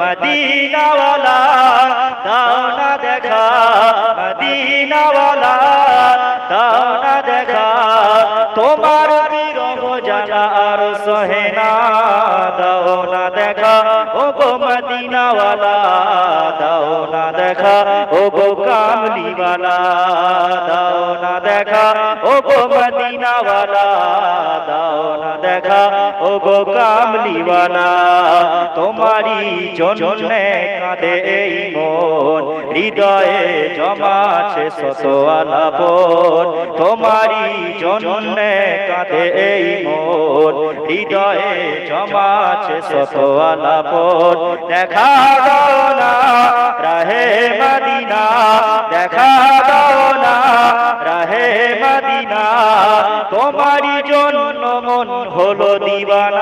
মদিনাওয়ালা দাও না দেখা, মদিনাওয়ালা দাও না দেখা। তোমার বিরহ জানা আর সহে না দেখা। ও গো মদিনাওয়ালা দাও দেখা। ও গো কামলিওয়ালা কামলিওয়ালা তোমারই জন্যে কাঁদে এই মন। হৃদয়ে জমাছে শত তোমারই জন্যে কাঁদে এই মন। হৃদয়ে জমাছে শত দেখা দাও না রাহে মদিনা। দেখা দাও না রাহে তোমারই জন্য মন হলো দিবানা।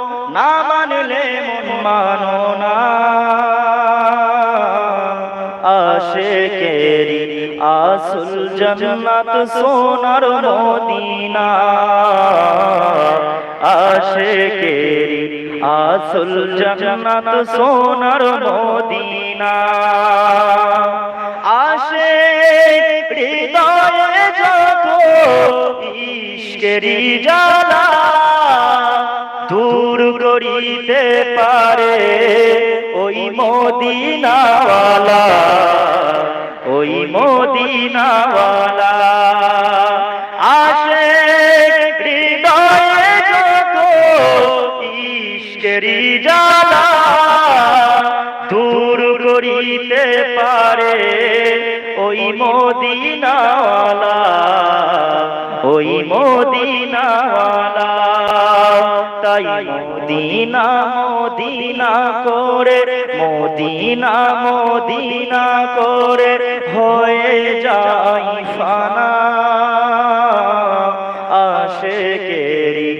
না মানলে মন মানো না। আশেকেরি আসল জন্নত সোনার মদিনা। আশেকেরি আসল জন্নত সোনার মদিনা। আসে হৃদয়ে যত ইশকেরি দূর করিতে পারে ওই মদিনাওয়ালা ওই মদিনাওয়ালা। মদিনা মদিনা করে হয়ে যাই ফানা। আশেকেরি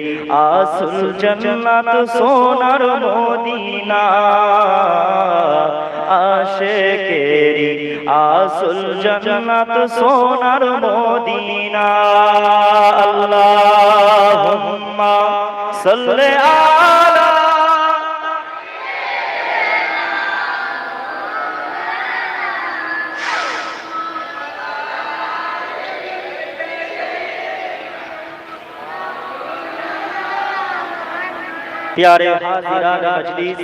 আসল জন্নত সোনার মদিনা। আশেকেরি আসল জন্নত সোনার মদিনা। আল্লাহুম্মা সাল্লি আলা প্যারে হাজিরান মজলিস,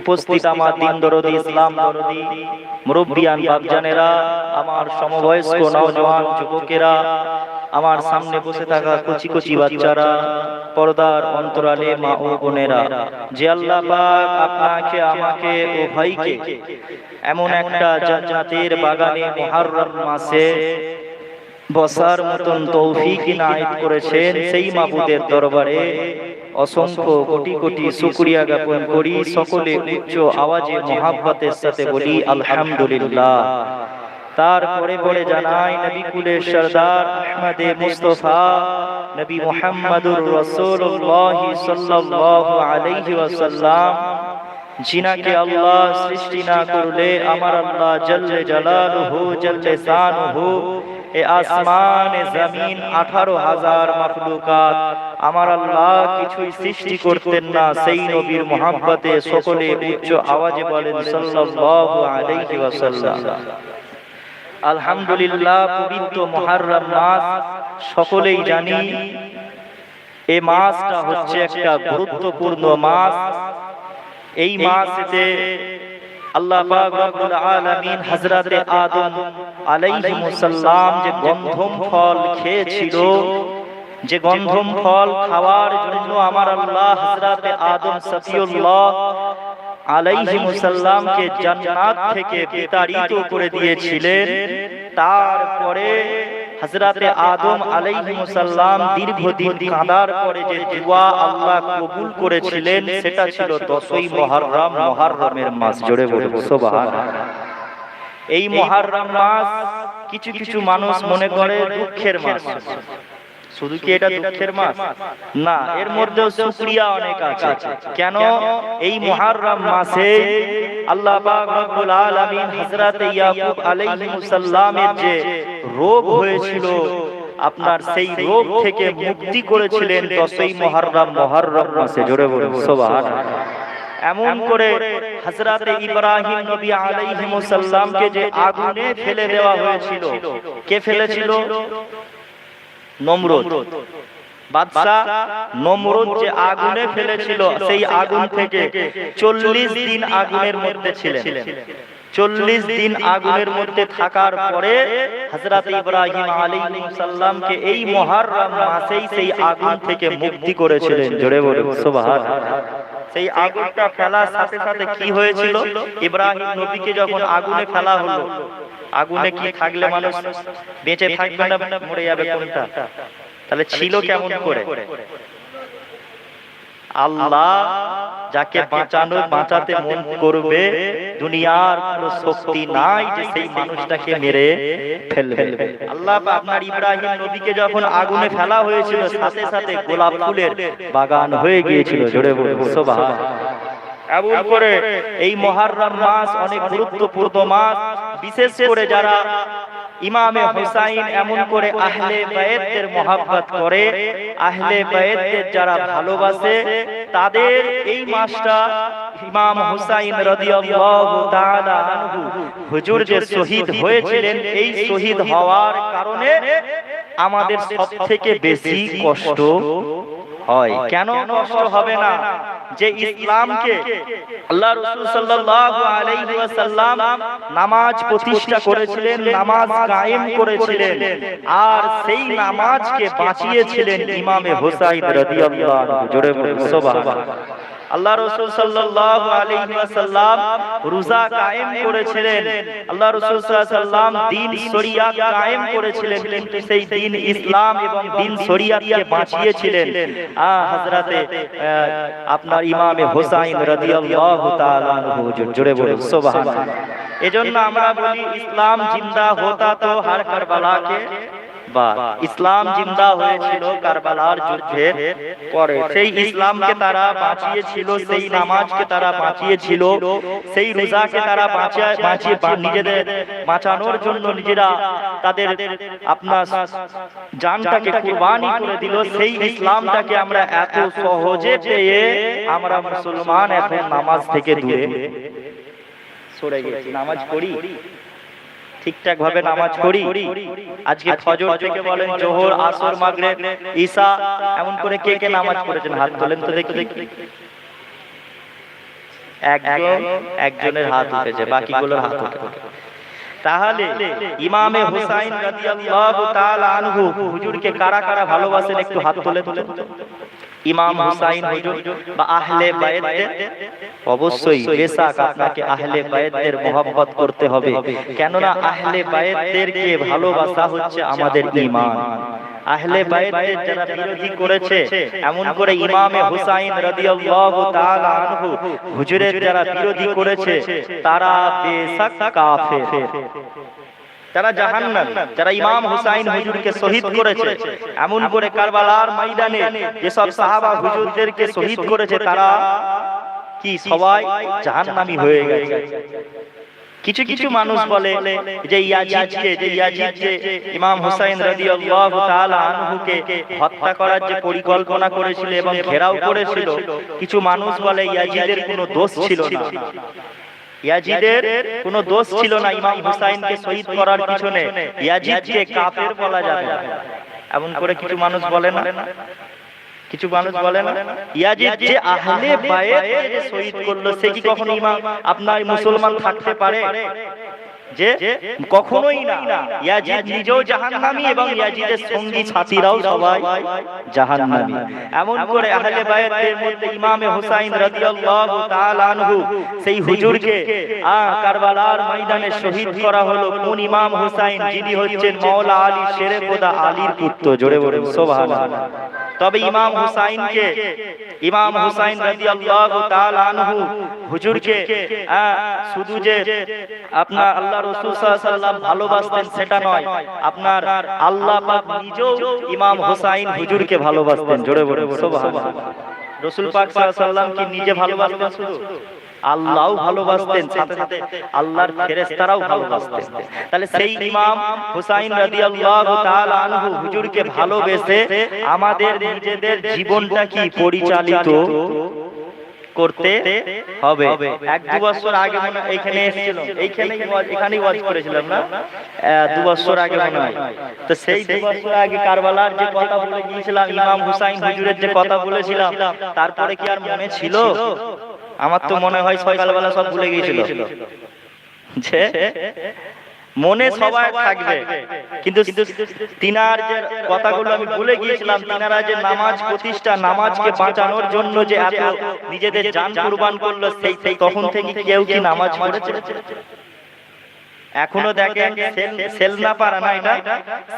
উপস্থিত আমার দিন দরদি ইসলাম দরদি, মুরব্বিয়ান বাপজানেরা, আমার সমবয়স্ক নওজওয়ান যুবকেরা, আমার সামনে বসে থাকা কচি কচি বাচ্চারা, পর্দার অন্তরালে মা ও বোনেরা, যে আল্লাহ পাক আপনাকে, আমাকে ও ভাইকে এমন একটা জান্নাতের বাগানে মুহররম মাসে বসার মতন তৌফিক ইনায়েত করেছেন সেই মাবুদের দরবারে। অসংখ্য কোটি কোটি শুকরিয়া জ্ঞাপন করি, সকলে উচ্চ আওয়াজে মহাব্বতের সাথে বলি, আলহামদুলিল্লাহ। তারপরে পরে জানাই, নবী কুলের সরদার আহমদে মুস্তফা, নবী মুহাম্মদুর রাসূলুল্লাহ সাল্লাল্লাহু আলাইহি ওয়াসাল্লাম জিনাকে আল্লাহ সৃষ্টি না করলে আমার আল্লাহ জল্লে জালালুহু, জল্লে শানুহু এ এ আঠারো হাজার আমার আল্লাহ কিছুই সৃষ্টি করতেন না। সেই সকলে আওয়াজে বলেন আলহামদুলিল্লাহ সকলেই জানি এই মাসটা হচ্ছে একটা গুরুত্বপূর্ণ মাস। এই মাসেতে আল্লাহ পাক রব্বুল আলামিন হযরতে আদম আলাইহিস সালাম যে গন্ধম ফল খেয়েছিল, যে গন্ধম ফল খাওয়ার জন্য আমার আল্লাহ হযরতে আদম সফিউল্লাহ আলাইহিস সালামকে জান্নাত থেকে বিতাড়িত করে দিয়েছিলেন। তারপরে হযরতে আদম আলাইহিস সালাম দীর্ঘদিন কাঁদার পরে যে দোয়া আল্লাহ কবুল করেছিলেন সেটা ছিল 10ই মুহররম মুহররমের মাস জোরে বলে সুবহানাল্লাহ এই মুহররম মাস কিছু কিছু মানুষ মনে করে দুঃখের মাস। শুধু কি এটা দুঃখের মাস? না, এর মধ্যেও শুকরিয়া অনেক আছে। কেন? এই মুহররম মাসে আল্লাহ পাক রব্বুল আলামিন হযরত ইয়াকুব আলাইহিস সালামের যে রোগ হয়েছিল, আপনার সেই রোগ থেকে মুক্তি করেছিলেন দশই মুহররম মুহররম মাসে, জোরে বলুন, সুবহানাল্লাহ। এমন করে হযরত ইব্রাহিম নবী আলাইহিস সালামকে যে আগুনে ফেলে দেওয়া হয়েছিল, কে ফেলেছিল? নমরুদ। বাদশাহ নমরুদ যে আগুনে ফেলেছিল, সেই আগুন থেকে চল্লিশ দিন আগুনের মধ্যে ছিলেন। চল্লিশ দিন আগুনের মধ্যে থাকার পরে হজরত ইব্রাহিম আলাইহিস এই মুহররম মাসেই সেই আগুন থেকে মুক্তি করেছিলেন। জোরে বলুন সেই আগুনটা ফেলার সাথে সাথে কি হয়েছিল? ইব্রাহিম নবীকে যখন আগুনে ফেলা হলো, আগুনে কি থাকলে মানুষ বেঁচে থাকবে না, মরে যাবে কোনটা? তাহলে ছিল কেমন করে? আল্লাহ যাকে বাঁচানো বাঁচাতে মন করবে দুনিয়ার কোনো শক্তি নাই যে সেই মানুষটাকে মেরে ফেলবে। আল্লাহ আপনার ইব্রাহিম নবীকে যখন আগুনে ফেলা হয়েছিল সাথে সাথে গোলাপ ফুলের বাগান হয়ে গিয়েছিল জোরে বলে সুবহান এমন করে এই মহারম মাস অনেক গুরুত্বপূর্ণ মাস বিশেষ করে যারা ইমামে হুসাইন এমন করে আহলে বায়েতদের মহাব্বত করে আহলে বায়েতদের যারা ভালোবাসে তাদের এই মাসটা ইমাম হুসাইন রাদিয়াল্লাহু তাআলা আনহু হুজুর যে শহীদ হয়েছিলেন এই শহীদ হওয়ার কারণে আমাদের সবথেকে বেশি কষ্ট হয়। কেন কষ্ট হবে না? যে ইসলামকে আল্লাহ রাসূল সাল্লাল্লাহু আলাইহি ওয়াসাল্লাম নামাজ প্রতিষ্ঠা করেছিলেন নামাজ কায়েম করেছিলেন। আর সেই নামাজকে বাঁচিয়েছিলেন ইমামে হুসাইন রাদিয়াল্লাহু জোরে বলুন সুবহানাল্লাহ। আল্লাহ রসুল সাল্লাল্লাহু আলাইহি ওয়াসাল্লাম রোজা কায়েম করেছিলেন। আল্লাহ রসুল সাল্লাম দিন শরিয়াত কায়েম করেছিলেন, কিন্তু সেই দিন ইসলাম এবং দিন শরিয়াতকে বাঁচিয়েছিলেন। আ, হযরতে আপনার ইমামে হুসাইন রাদিয়াল্লাহু তাআলা আনহু জোরে বলুন, সুবহানাল্লাহ। এজন্য আমরা বলি, ইসলাম জিন্দা হতা তো হর কারবালাকে ইসলাম জিন্দা হয়েছিল কারবালার যুদ্ধের পরে সেই ইসলামকে তারা বাঁচিয়েছিল, সেই নামাজকে তারা বাঁচিয়েছিল, সেই রোজাকে তারা বাঁচিয়ে বাঁচিয়ে নিজেদের বাঁচানোর জন্য নিজেরা তাদের আপনার জানটাকে কুরবানি করে দিল। সেই ইসলামটাকে আমরা এত সহজে পেয়ে আমরা মুসলমান এখন নামাজ থেকে দূরে। সরে গেছি নামাজ পড়ি? ঠিকঠাক ভাবে নামাজ পড়ি আজকে ফজর থেকে বলেন জোহর আসর মাগরিব ঈশা এমন করে কে কে নামাজ পড়েছেন? হাত তোলেন তো দেখি। দেখি। একজন একজনের হাত উঠেছে বাকিগুলোর হাত উঠে তাহলে ইমামে হুসাইন রাদিয়াল্লাহু তাআলা আনহু হুজুরকে কারা কারা ভালোবাসেন একটু হাত তোলে তোলে ইমাম হুসাইন হুজুর বা আহলে বায়েতদের অবশ্যই বেশাক আপনাকে আহলে বায়েতদের মোহাব্বত করতে হবে। কেননা আহলে বায়েতদেরকে ভালোবাসা হচ্ছে আমাদের ঈমান। আহলে বাইতের যারা বিরোধী করেছে এমন করে ইমামে হুসাইন রাদিয়াল্লাহু তাআলা আনহু হুজুরের যারা বিরোধী করেছে তারা বেশক কাফের। যারা জাহান্নাম যারা ইমাম হুসাইন হুজুরকে শহীদ করেছে এমন করে কারবালার ময়দানে যেসব সাহাবা হুজুরদেরকে শহীদ করেছে তারা কি সবাই জাহান্নামী হয়ে গেছে। কিছু কিছু মানুষ বলে যে ইয়াজিদকে যে ইয়াজিদ যে ইমাম হুসাইন রাদিয়াল্লাহু তাআলা আনহুকে হত্যা করার যে পরিকল্পনা করেছিল এবং ঘেরাও করেছিল। কিছু মানুষ বলে ইয়াজিদের কোনো দোষ ছিল না। ইয়াজিদের কোনো দোষ ছিল না ইমাম হুসাইনকে শহীদ করার পিছনে। ইয়াজিদকে কাফের বলা যাবে এমন করে কিছু মানুষ বলে না। কিছু মানুষ বলে না। ইয়াজিদ যে আহলে বায়েত শহীদ করল সে কি কখনো ইমাম? আপনার মুসলমান থাকতে পারে। যে কখনোই না, ইয়াজিদ নিজেও জাহান্নামী এবং ইয়াজিদের সঙ্গী সাথীরাও সবাই জাহান্নামী। এমন করে আহলে বায়াতের মধ্যে ইমামে হুসাইন রাদিয়াল্লাহু তাআলা আনহু, সেই হুজুরকে, আ, কারবালার ময়দানে শহীদ করা হলো কোন ইমাম হুসাইন, যিনি হচ্ছেন মাওলা আলী শেরে খোদা আলীর পুত্র, জোরে বলুন, সুবহানাল্লাহ। তবে ইমাম হুসাইনকে, ইমাম হুসাইন রাদিয়াল্লাহু তাআলা আনহু হুজুরকে শুধু যে আপনার আল্লাহ ভালোবাসতেন, সেটা নয়। আপনার আল্লাহ নিজেও ইমাম হুজুরকে ভালোবাসতেন, জোরে পাক কি নিজে ভালোবাসতেন শুধু? ভালোবাসতেন, সাথে সাথে আল্লাহর ফেরেশতারাও ভালোবাসতেন। তাহলে সেই ইমাম হুসাইন রাদিয়াল্লাহু তাআলা আনহু হুজুরকে ভালোবেসে আমাদের নিজেদের জীবনটা কি পরিচালিত? করতে হবে। এক দু বছর আগে মনে এইখানে এসেছিলাম এইখানেই ওয়াজ- এখানেই ওয়াজ করেছিলাম না? আহ, দু বছর আগে মনে হয়। তো সেই দু বছর আগে কারবালার যে কথা বলে গিয়েছিলাম ইমাম হুসাইন হুজুরের যে কথা বলেছিলাম তারপরে কি আর মনে ছিল? আমার তো মনে হয় সকালবেলা সব ভুলে গিয়েছিল। যে মনে সবাই থাকবে। কিন্তু তিনার যে কথাগুলো আমি ভুলে গিয়েছিলাম তিনারা যে নামাজ প্রতিষ্ঠা নামাজকে বাঁচানোর জন্য যে এত নিজেদের জান কুরবান করল সেই সেই তখন থেকে কেউ কি নামাজ পড়েছে? এখনও দেখেন সেল- না পারা না? এটা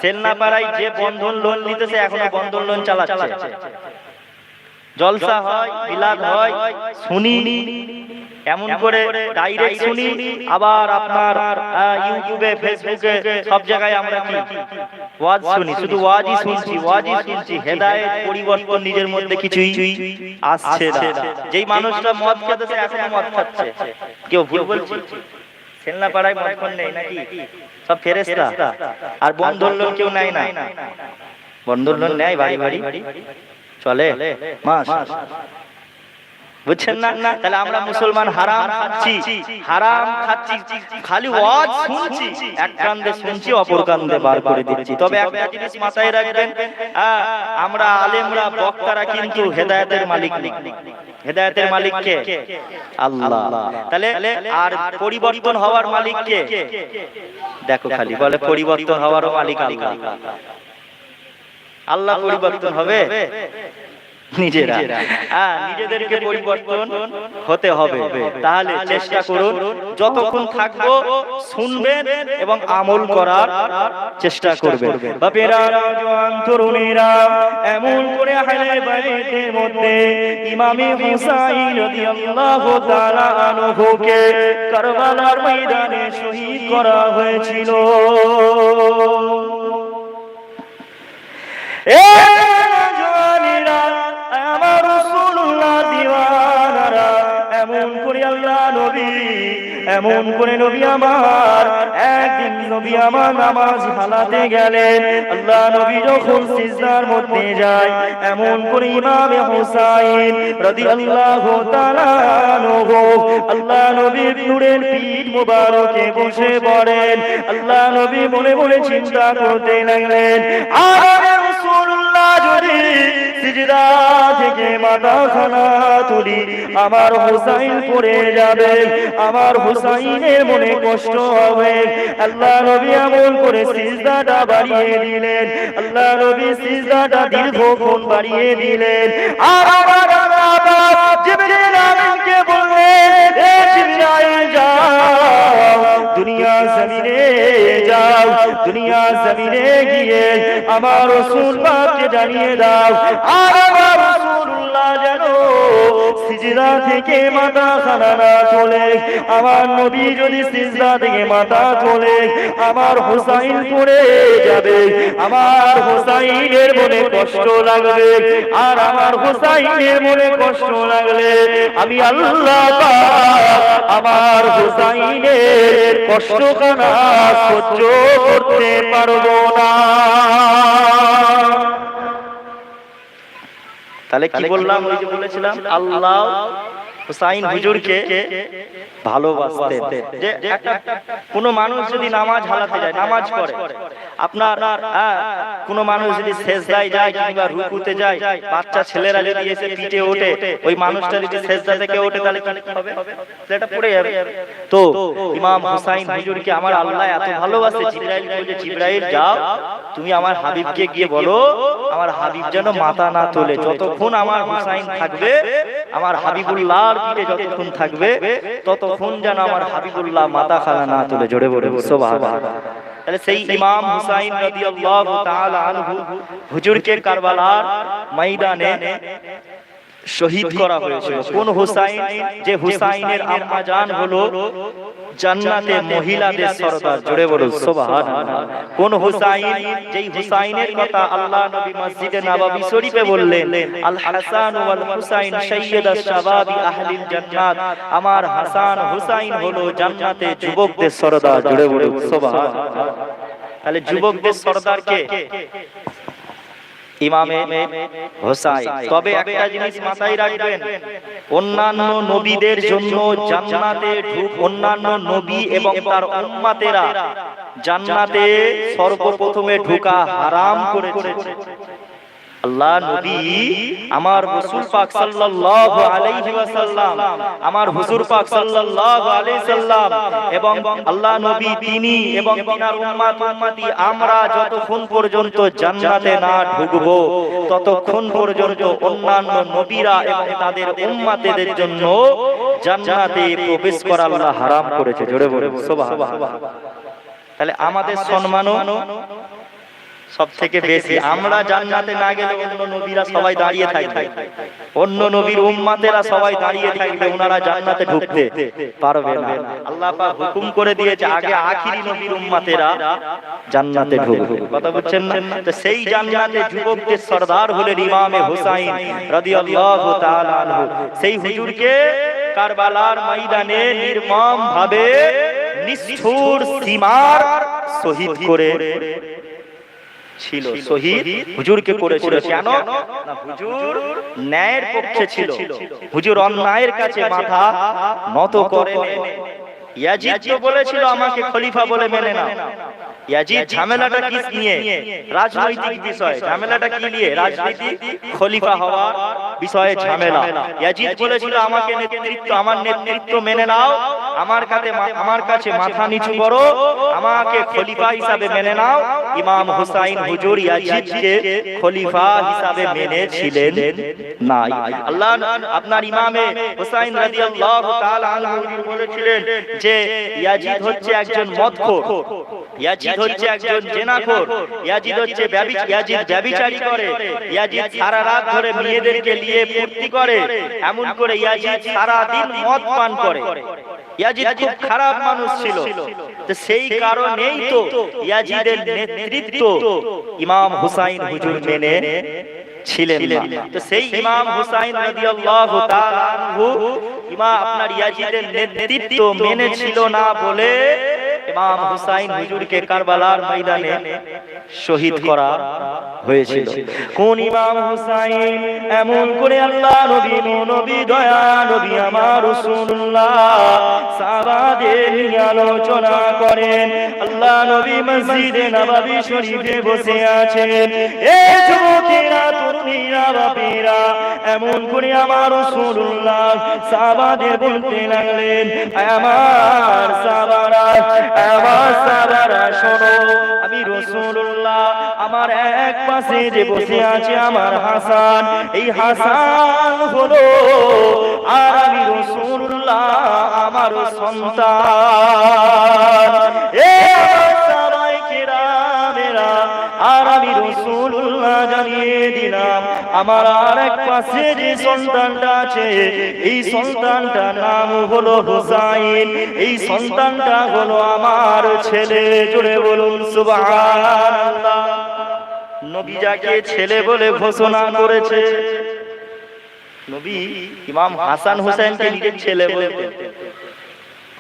সেল না যে বন্ধন লোন নিতেছে এখনও বন্ধন লোন চালাচ্ছে। জলসা হয় বিলাদ হয় শুনি এমন করে ডাইরেক্ট শুনি আবার আপনার ইউটিউবে ফেসবুকে সব জায়গায় আমরা কি? ওয়াজ শুনি শুধু ওয়াজই শুনছি ওয়াজই শুনছি হেদায়েত পরিবর্তন নিজের মধ্যে কিছুই আসছে না। যেই মানুষটা মদ খেতেছে এখনও মদ খাচ্ছে। কেউ ভুল বলছি। সেলনা পাড়ায় মদ খান নেই নাকি? সব ফেরেস্তা আর বন্ধন লোন কেউ নেয় না। বন্ধন লোন নেয় বাড়ি বাড়ি। চলে? বুঝছেন না? তাহলে আমরা মুসলমান হারাম খাচ্ছি। হারাম খাচ্ছি। খালি ওয়াজ শুনছি। এক কান্দে শুনছি, অপর কান্দে বার করে দিচ্ছি। তবে একটা জিনিস মাথায় রাখবেন আমরা আলেমরা, বক্তারা কিন্তু হেদায়েতের মালিক হেদায়েতের মালিক কে? আল্লাহ। তাহলে আর পরিবর্তন হওয়ার মালিক কে? দেখো খালি, বলে পরিবর্তন হওয়ারও মালিক আল্লাহ। আল্লাহ পরিবর্তন হবে। নিজেরা। নিজেদেরকে পরিবর্তন হতে হবে। তাহলে চেষ্টা করুন যতক্ষণ থাকব শুনবেন এবং আমল করার চেষ্টা করবেন। বাপেরা নওজোয়ান তরুণীরা এমন করে আহলে বাইতের মধ্যে ইমামে হুসাইন রাদিয়াল্লাহু তাআলা আনহুকে কারবালার ময়দানে শহীদ করা হয়েছিল। এমন করে নবী আমার, একদিন নবী আমার নামাজ হালাতে গেলেন আল্লাহ নবী যখন সিজদার মধ্যে যায়, এমন করে ইমামে হুসাইন রাদিয়াল্লাহু তাআলা আল্লাহ নবীর নূরের পিঠ মোবারকে বসে পড়েন, আল্লাহ নবী বলে বলে চিন্তা করতে লাগলেন সিজদা থেকে মাথা তুলি। আমার হুসাইন পড়ে যাবে, আমার হুসাইনের মনে কষ্ট হবে। আল্লাহ নবী এমন করে সিজদাটা বাড়িয়ে দিলেন। আল্লাহ নবী সিজদাটা দীর্ঘক্ষণ বাড়িয়ে দিলেন। বললেন দুনিয়া জমিনে দুনিয়া জমিনে গিয়ে আমার রসুল বাপকে জানিয়ে দাও। আর আমার রসুল্লাহ যেন সিজদা থেকে মাথা খানা না তোলে আমার নবী যদি সিজদা থেকে মাথা তোলে আমার হুসাইন পড়ে যাবে। আমার হুসাইনের মনে কষ্ট লাগবে। আর আমার হুসাইনের মনে কষ্ট লাগলে আমি আল্লাহ আমার হুসাইনের কষ্ট কানা সহ্য করতে পারব না। তাহলে কি বললাম? ওই যে বলেছিলাম আল্লাহ হুসাইন হুজুরকে ভালোবাসতেন। যে একটা কোনো মানুষ যদি নামাজ হালাতে যায় নামাজ পড়ে। আপনার হ্যাঁ, কোনো মানুষ যদি সেজদায় যায় কিংবা রুকুতে যায় বাচ্চা ছেলেরা যদি এসে পিঠে ওঠে ওই মানুষটা যদি সেজদা থেকে ওঠে তাহলে কি হবে? সেটা পড়ে যাবে। তো ইমাম হুসাইন হুজুরকে আমার আল্লাহ এত ভালোবাসে জিব্রাইল বলে জিব্রাইল যাও তুমি আমার হাবিবকে গিয়ে বলো আমার হাবিব যেন মাথা না তোলে যতক্ষণ আমার হুসাইন থাকবে আমার হাবিবুল্লাহর পিঠে যতক্ষণ থাকবে ততক্ষণ যেন আমার হাবিবুল্লাহ মাথা খালা না তুলে জোরে বলে তাহলে সেই ইমাম হুসাইন রাদিয়াল্লাহু তাআলা আনহু হুজুরকে কারবালার ময়দানে শহীদ করা হয়েছিল। কোন হুসাইন যে হুসাইনের আম্মা জান হলো জান্নাতে মহিলাদের সরদার। জোরে বলুন সুবহানাল্লাহ। কোন হুসাইন যেই হুসাইনের কথা আল্লাহ নবী মসজিদে নববী শরীফে বললেন আল হাসান ওয়াল হুসাইন সাইয়্যিদাস শাবাবি আহলিল জান্নাত। আমার হাসান হুসাইন হলো জান্নাতে যুবকদের সরদার। জোরে বলুন সুবহানাল্লাহ। তাহলে যুবকদের সরদার কে ইমামে হোসাইন। তবে একটা জিনিস মাথায় রাখবেন অন্যান্য নবীদের জন্য জান্নাতে ঢুক অন্যান্য নবী এবং তার উম্মাতেরা জান্নাতে সর্বপ্রথমে ঢুকা হারাম করেছে। আল্লাহ নবী, আমার রাসূল পাক সাল্লাল্লাহু আলাইহি ওয়াসাল্লাম, আমার হুজুর পাক সাল্লাল্লাহু আলাইহি সাল্লাম এবং আল্লাহ নবী তিনি এবং তিনার উম্মত, উম্মতি, আমরা যতক্ষণ পর্যন্ত জান্নাতে না ঢুকবো, ততক্ষণ পর্যন্ত অন্যান্য নবীরা এবং তাদের উম্মতেদের জন্য জান্নাতে প্রবেশ করা আল্লাহ হারাম করেছে। জোরে বলে সুবহানাল্লাহ। তাহলে আমাদের সম্মানও সব থেকে বেশি। আমরা জান্নাতে না গেলে অন্য নবীরা সবাই দাঁড়িয়ে থাকবে। অন্য নবীর উম্মাতেরা সবাই দাঁড়িয়ে থাকবে। ওনারা জান্নাতে ঢুকতে পারবে না। আল্লাহ পাক হুকুম করে দিয়েছে আগে আখিরি নবীর উম্মাতেরা জান্নাতে ঢুকবে। কথা বুঝছেন না? তো সেই জান্নাতে যুবকদের সরদার হলেন ইমামে হুসাইন রাদিয়াল্লাহু তাআলা আনহু। সেই হুজুরকে কারবালার ময়দানে নির্মম ভাবে নিষ্ঠুর সীমার শহীদ করে ছিল। শহীদ হুজুরকে করেছিল। কেন? না হুজুর ন্যায়ের পক্ষে ছিল। হুজুর অন্যায়ের কাছে মাথা নত করে ইয়াজিদ তো বলেছিল আমাকে খলিফা বলে মেনে না ইয়াজিদ ঝামেলাটা কি নিয়ে? রাজনৈতিক বিষয়। ঝামেলাটা কি নিয়ে? রাজনীতি খলিফা হওয়ার বিষয়ে ঝামেলা। ইয়াজিদ বলেছিল আমাকে নেতৃত্ব আমার নেতৃত্ব মেনে নাও। আমার কাছে আমার কাছে মাথা নিচু করো। আমাকে খলিফা হিসাবে মেনে নাও। ইমাম হুসাইন হুজুর ইয়াজিদকে খলিফা হিসাবে মেনেছিলেন না আল্লাহ আপনার ইমামে হুসাইন রাদিয়াল্লাহু তাআলা আনহু বলেছিলেন যে ইয়াজিদ হচ্ছে একজন মদখোর। ইয়াজিদ হচ্ছে একজন জেনাখোর। ইয়াজিদ হচ্ছে ইয়াজিদ ব্যভিচারী করে। ইয়াজিদ সারা রাত ধরে মেয়েদেরকে নিয়ে ফুর্তি করে, এমন করে ইয়াজিদ সারা দিন মদ পান করে। ইয়াজিদ খুব খারাপ মানুষ ছিল। তো সেই কারণেই তো ইয়াজিদের নেতৃত্ব ইমাম হুসাইন হুজুর মেনে ছিলেন তো সেই ইমাম হুসাইন রাদিয়াল্লাহু তাআলা ইমাম আপনার ইয়াজিদের নেতৃত্ব মেনে ছিল না বলে ইমাম হুসাইন হুজুরকে কারবালার ময়দানে শহীদ করা হয়েছিল। কোন ইমাম হুসাইন এমন করে আল্লাহ নবী নবী দয়া নবী আমার রাসূলুল্লাহ সাহাবাদের নিয়ে আলোচনা করেন। আল্লাহ নবী মসজিদে নববী শরীফে বসে আছেন। এ যুবকেরা তরুণীরা বাপেরা এমন করে আমার রাসূলুল্লাহ সাহাবাদের বলতে লাগলেন আমার আমার সাহাবারা শোনো আমি রসুল্লাহ আমার এক পাশে যে বসে আছে আমার হাসান। এই হাসান হলো, আর আমি রসুল্লাহ আমার সন্তান। আর আমি রাসূলুল্লাহ জানিয়ে দিলাম, আমার আর এক পাশে যে সন্তানটা আছে, এই সন্তানটার নাম হলো হুসাইন। এই সন্তানটা হলো আমার ছেলে জুড়ে বলুন, সুবহানাল্লাহ। নবী যাকে ছেলে বলে ঘোষণা করেছে, নবী ইমাম হাসান হোসেনকে নিজের ছেলে বলতেন।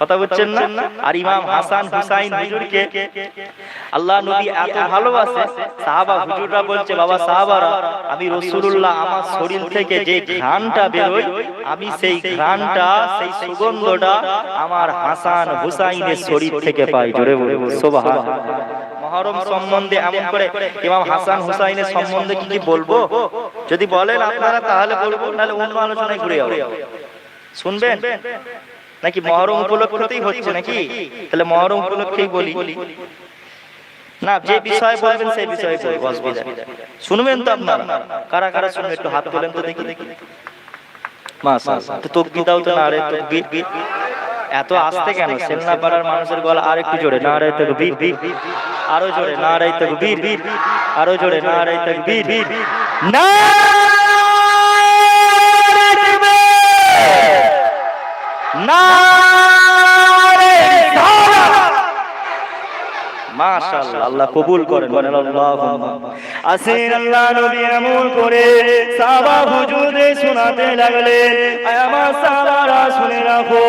কথা বুঝছেন না? আর ইমাম হাসান হুসাইন হুজুরকে আল্লাহ নবী এত ভালোবাসে, সাহাবা হুজুররা বলছে, বাবা সাহাবারা, আমি রাসূলুল্লাহ, আমার শরীর থেকে যে ঘ্রাণটা বেরোয়, আমি সেই ঘ্রাণটা, সেই সুগন্ধটা আমার হাসান হুসাইনের শরীর থেকে পাই। জোরে বলে সুবহানাল্লাহ। মহরম সম্বন্ধে এমন করে ইমাম হাসান হুসাইনের সম্বন্ধে কি কি বলব? যদি বলেন আপনারা, তাহলে বলব, নাহলে অন্য আলোচনায় ঘুরে যাব শুনবেন? নাকি মহরম উপলক্ষেই হচ্ছে নাকি? তাহলে মহরম উপলক্ষেই বলি। না যে বিষয়ে বলবেন সেই বিষয়ে অসুবিধা শুনবেন তো আপনারা। কারা কারা শুনবেন একটু হাত তোলেন তো দেখি। তকবীর দাও তো না রে তকবীর এত আস্তে কেন? সেলনাপাড়ার মানুষের গলা আর একটু জোরে। না রে তকবীর আরও জোরে না রে তকবীর আরও জোরে না রে তকবীর না! আল্লাহ কবুল করেন বলেন আসেন আল্লাহ নবী এমন করে সাহাবা হুজুরে শোনাতে লাগলেন আমার সাহাবারা শুনে রাখো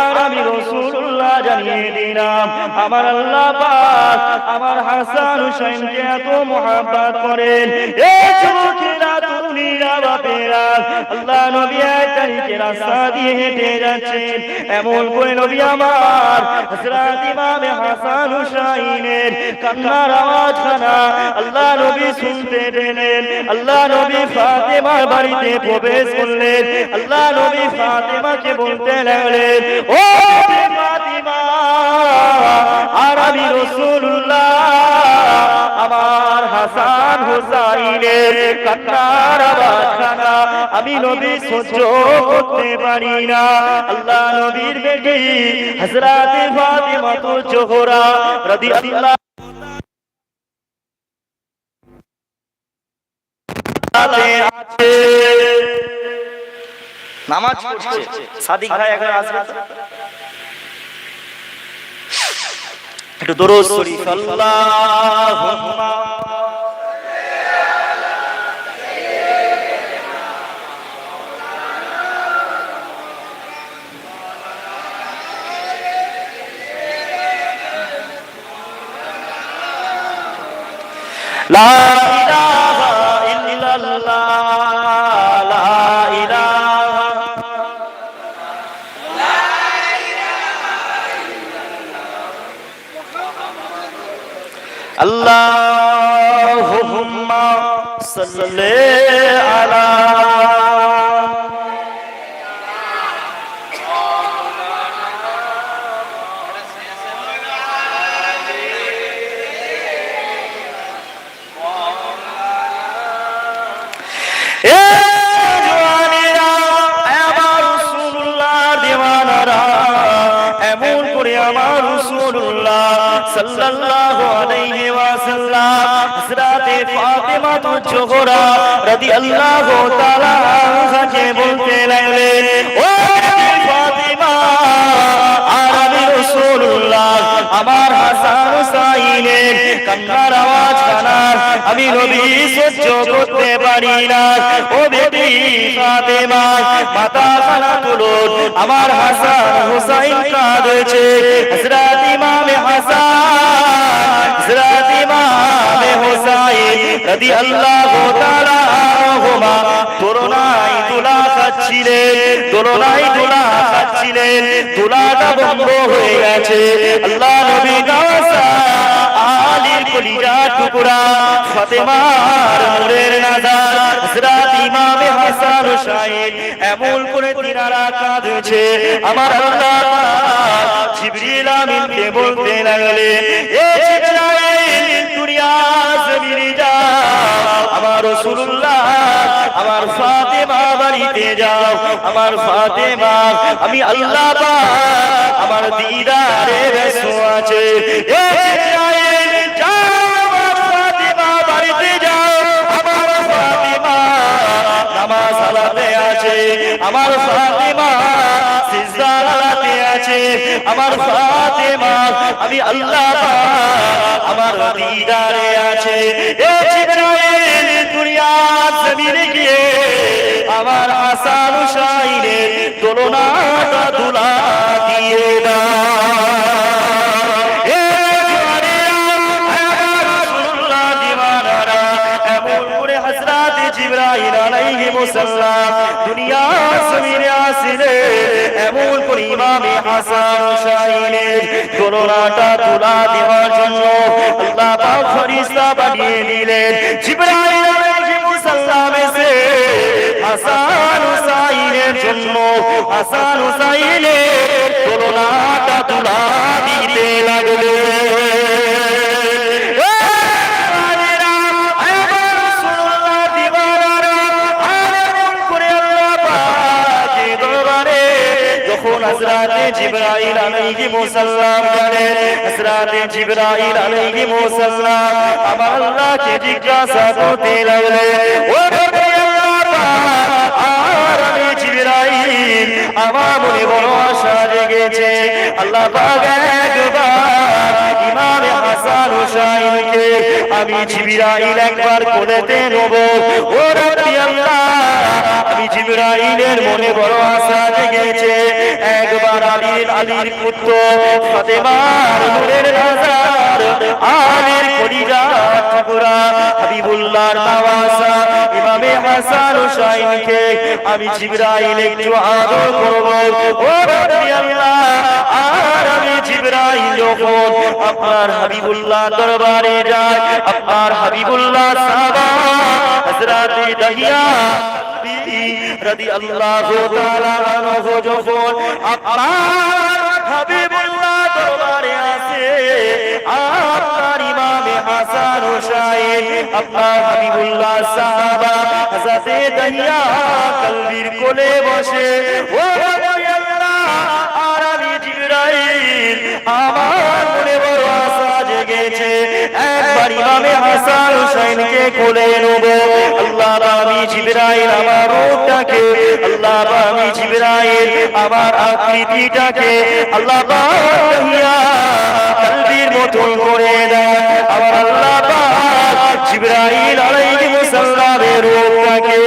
আর আমি রাসূলুল্লাহ জানিয়ে দিলাম আমার আল্লাহ পাক আমার হাসান হুসাইনকে এত মহব্বত করেন। এ তরুণীরা বাপেরা, আল্লাহ আল্লাহ নবী ফাতেমার বাড়িতে প্রবেশ করলেন। আল্লাহ নবী ফাতেমাকে বলতে লাগলেন, ও ফাতিমা, আর আমি রাসূলুল্লাহ আমার হাসান হুসাইনের কান্নার আওয়াজ আমি নবী সহ্য করতে পারি না। আল্লাহ নবীর বেটি হযরত ফাতিমা তো জোহরা রাদিয়াল্লাহু নামাজ পড়ছে। সাদিক ভাই এখন আসবে তো? একটু দরুদ শরীফ আল্লাহুম্মা। লা সাল্লি সাল্লাল্লাহু আলাইহি ওয়াসাল্লাম, হযরতে ফাতেমা জোহরা রাদিয়াল্লাহু তাআলা আনহাকে বলতে লাগলেন, ও ফাতেমা, আর আমি রাসূলুল্লাহ, আমার হাসান হুসাইনের কান্নার আওয়াজ কানার, আমি নবী সহ্য করতে পারি না। ও বেটি ফাতেমা, মাথা খানা তুলুন আমার হাসান হুসাইন কাঁদছে। হযরত ইমাম হুসাইন রাদিয়াল্লাহু তাআলা আনহুমা দোলনায় দোলা খাচ্ছিলেন, দোলনায় দোলা বন্ধ হয়ে গেছে। আল্লাহ নবী আলীর কলিজা ফাতেমার হযরত হাসান হুসাইন এমন করে তিনারা কাঁদছে। আমার আল্লাহ জিবরিল আমিনকে বলতে লাগলেন, এ জিবরাইল আমার রাসূলুল্লাহ আমার ফাতেমা বাড়িতে যাও। আমার ফাতেমা, আমি আল্লাহ আমার দিদারে ব্যস্ত আছে। যাও আমার ফাতেমা বাড়িতে যাও। আমার ফাতেমা নামাজ আছে। আমার ফাতেমা, আমি আল্লাহ আমার দিদারে আছে। এ জিবরাইল দুনিয়া জমিনে গিয়ে আমার আসান শাইনের তুলনাটা দুলা দিয়ে দাও। মুসাল্লাম দুনিয়া জমিনে আসিলে এমন কোন ইমামে হাসান হুসাইনের করোনাটা তুলা দেওয়ার জন্য আল্লাহ পাক ফরিস্তা পাঠিয়ে দিলেন জিবরাইল আলাইহিস সালাম এসে হাসান হুসাইনের জন্য, হাসান হুসাইনের করোনাটা তুলা জিবরাইল আলাইহি মুসাল্লাম গেলেন হযরতে জিবরাইল আলাইহি মুসাল্লাম, আমার আল্লাহকে জিজ্ঞাসা করতে লাগলেন ও নবী আর আমি জিবরাইল, আমার মনে বড় আশা জেগেছে, আল্লাহ পাক একবার ইমামে হাসান হুসাইনকে আমি জিবরাইল একবার কোলেতে নেব। ও রব্বি আল্লাহ জিবরাইলের মনে বড় আশা জেগেছে। একবার আলীর আলীর পুত্র ফাতেমার নূরের নাজার আলীর কলিজা হাবিবুল্লাহর ইমামে হাসান হুসাইনকে আমি জিবরাইল একটু আদর করব। ও রব্বি আল্লাহ, আর আমি জিবরাইল যখন আপনার হাবিবুল্লাহ দরবারে যায় আপনার হাবিবুল্লাহ সাহাবা হযরত দহিয়া রাদি আল্লাহ তাআলা আনহু যখন আপনার হাবিবুল্লাহ দরবারে আসে আপনার ইমামে হাসান হুসাইন আপনার হাবিবুল্লাহ সাহাবা হযরত দহিয়া কলবির কোলে বসে ও আল্লাহ আর আমি জিবরাইল আমার মনে বড় আশা জেগেছে একবার ইমামে হাসান হুসাইনকে কোলে নেব। আল্লাহ আমি জিবরাইল আমার রূপটাকে, আল্লাহ আমি জিবরাইল আমার আকৃতিটাকে, আল্লাহ কলবির মতন করে দেয়। আমার আল্লাহ জিবরাইল আলাইহিস সালামের রূপটাকে